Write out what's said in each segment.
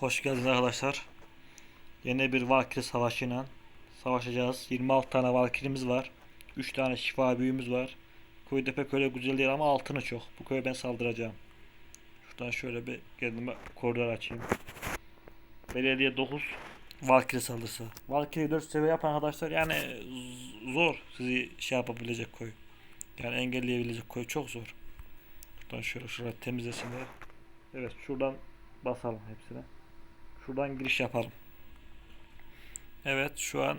Hoş geldiniz arkadaşlar. Yeni bir Valkyrie savaşıyla savaşacağız. 26 tane Valkyrie'miz var. 3 tane şifa büyüğümüz var. Köyde pek öyle güzel değil ama altını çok. Bu köye ben saldıracağım. Şuradan şöyle bir kendime koridor açayım. Belediye 9 Valkyrie saldırısı. Valkyrie 4 seviye yapan arkadaşlar yani zor sizi şey yapabilecek koy. Yani engelleyebilecek koy çok zor. Şuradan şöyle şurayı temizlesinler. Evet şuradan basalım hepsine. Şuradan giriş yapalım. Evet şu an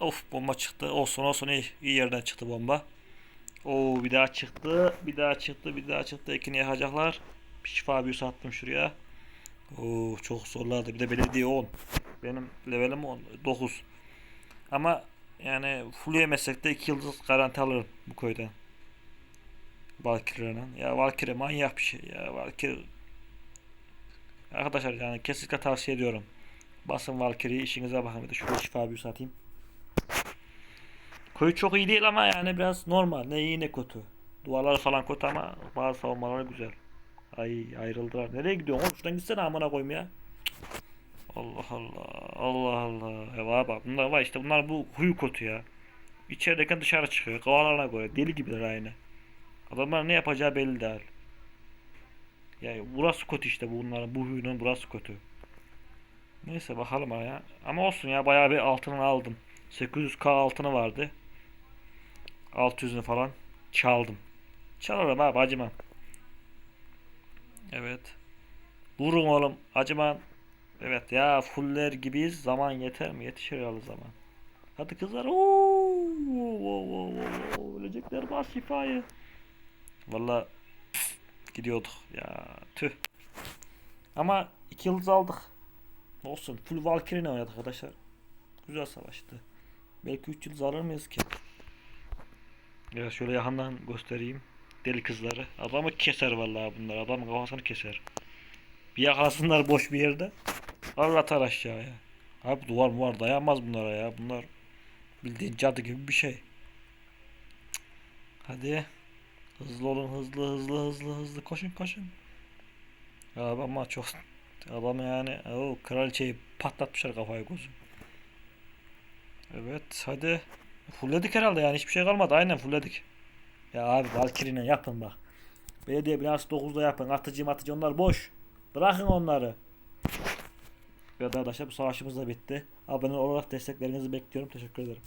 of bomba çıktı. Olsun olsun iyi, iyi yerden çıktı bomba. Oo bir daha çıktı. Bir daha çıktı. Bir daha çıktı. Ekini yakacaklar. Bir şifa büyüsü attım şuraya. Oo çok zorlardı. Bir de belediye 10. Benim levelim 10, 9. Ama yani full yemesek de 2 yıldız garanti alırım bu köyden. Valkyrie'nin. Ya Valkyrie manyak bir şey ya. Valkyrie Arkadaşlar yani kesinlikle tavsiye ediyorum. Basın Valkyrie'yi işinize bakın. Bir de şuraya şifa büyüsü atayım. Koyu çok iyi değil ama yani biraz normal. Ne iyi ne kötü. Duvarları falan kötü ama bazı savunmaları güzel. Ay ayrıldılar. Nereye gidiyorsun oğlum? Şuradan gitsene amına koyayım ya. Allah Allah. Allah Allah. Var bak bunlar var işte bunlar bu huyu kötü ya. İçerideyken dışarı çıkıyor. Kafalarına göre. Deli gibiler aynı. Adamlar ne yapacağı belli değil. Yani burası kötü işte bunların bu huyunun burası kötü. Neyse bakalım ya. Ama olsun ya bayağı bir altını aldım. 800k altını vardı. 600'ünü falan çaldım. Çalarım abi acımam. Evet. Vurun oğlum acımam. Evet ya fuller gibiyiz. Zaman yeter mi? Yetişir herhalde zaman. Hadi kızlar. Oo, oo, oo, oo, oo. Ölecekler var şifayı. Valla gidiyorduk ya tüh. Ama iki yıldız aldık. Olsun. Full Valkyrie oynadık arkadaşlar. Güzel savaştı. Belki 3 yıldız alır mıyız ki? Ya şöyle yakından göstereyim. Deli kızları. Adamı keser vallahi bunlar. Adamın kafasını keser. Bir yakalasınlar boş bir yerde. Allah atar aşağıya. Abi duvar mu var dayanmaz bunlara ya. Bunlar bildiğin cadı gibi bir şey. Hadi. Hızlı olun hızlı hızlı hızlı hızlı koşun koşun. Abi ama çok adam yani o kraliçeyi patlatmışlar kafayı gözü. Evet hadi. Fullledik herhalde yani hiçbir şey kalmadı aynen fullledik. Ya abi Valkyrie'yle yapın bak. Belediye binası 9'da yapın. Atıcı matıcı onlar boş. Bırakın onları. Evet arkadaşlar bu savaşımız da bitti. Abone olarak desteklerinizi bekliyorum. Teşekkür ederim.